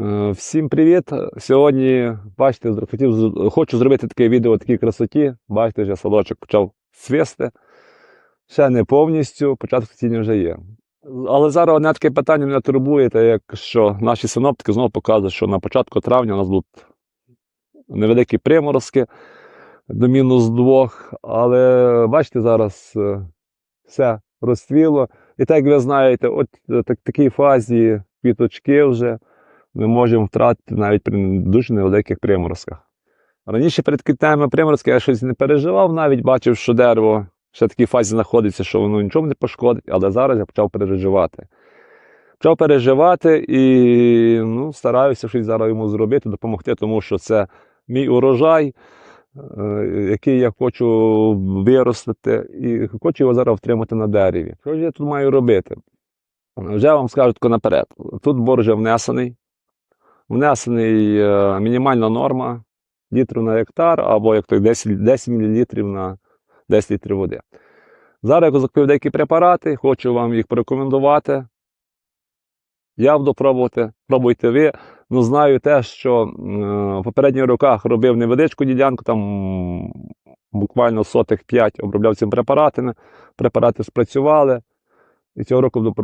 Е, Всім привіт! Сьогодні, бачите, хотів, хочу зробити таке відео такій красоті. Бачите, вже садочок почав свисти. Ще не повністю, початок цвітіння вже є. Але зараз одне таке питання мене турбує, те як що наші синоптики знову показують, що на початку травня у нас будуть невеликі приморозки до мінус двох. Але бачите, зараз е, все розцвіло. І так як ви знаєте, от е, так, такій фазі квіточки вже ми можемо втратити навіть при дуже невеликих приморозках. Раніше перед квітнями приморозки я щось не переживав, навіть бачив, що дерево ще в такій фазі знаходиться, що воно нічого не пошкодить, але зараз я почав переживати. Почав переживати і ну, стараюся щось зараз йому зробити, допомогти, тому що це мій урожай, е, який я хочу виростити, і хочу його зараз втримати на дереві. Що ж я тут маю робити? Вже вам скажу наперед. Тут бор вже внесений. Внесений е, мінімальна норма літру на гектар, або як то 10, 10 мл на 10 літрів води. Зараз я закупив деякі препарати, хочу вам їх порекомендувати. Я пробувати, пробуйте ви. Ну, знаю те, що е, в попередніх роках робив невеличку ділянку, там буквально сотих 5 обробляв цими препаратами. Препарати спрацювали. І цього року буду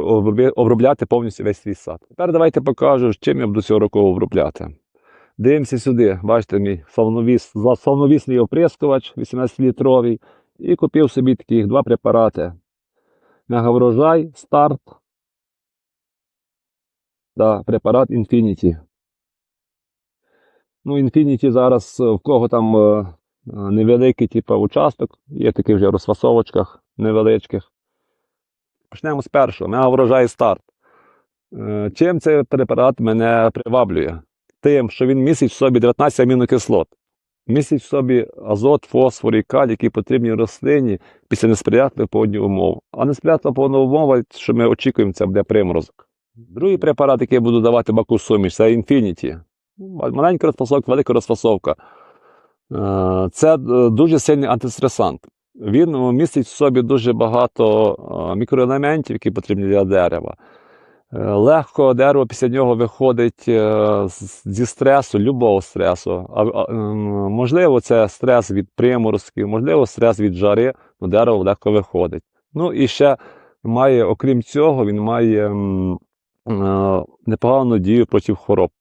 обробляти повністю весь свій сад. Тепер давайте покажу, чим я буду цього року обробляти. Дивимося сюди, бачите, мій славновіс, славновісний оприскувач 18-літровий. І купив собі таких два препарати. Мегаврожай, старт та препарат Infinity. Ну, Infinity зараз е, в кого там е, е, невеликий типу, участок, є такий вже розфасовочках невеличких. Почнемо з першого. Мега врожай старт. Е, Чим цей препарат мене приваблює? Тим, що він містить в собі 19 амінокислот. Містить в собі азот, фосфор і калій, які потрібні рослині після несприятливих погодних умов. А несприятлива погодна умова, що ми очікуємо, це буде приморозок. Другий препарат, який я буду давати баку суміш, це Infinity. Маленька розфасовка, велика розфасовка. Е, Це е, дуже сильний антистресант. Він е, містить в собі дуже багато мікроелементів, які потрібні для дерева. Е, Легко дерево після нього виходить е, зі стресу, любого стресу. А, можливо, це стрес від приморозків, можливо, стрес від жари, але дерево легко виходить. Ну і ще має, окрім цього, він має е, непогану дію проти хвороб.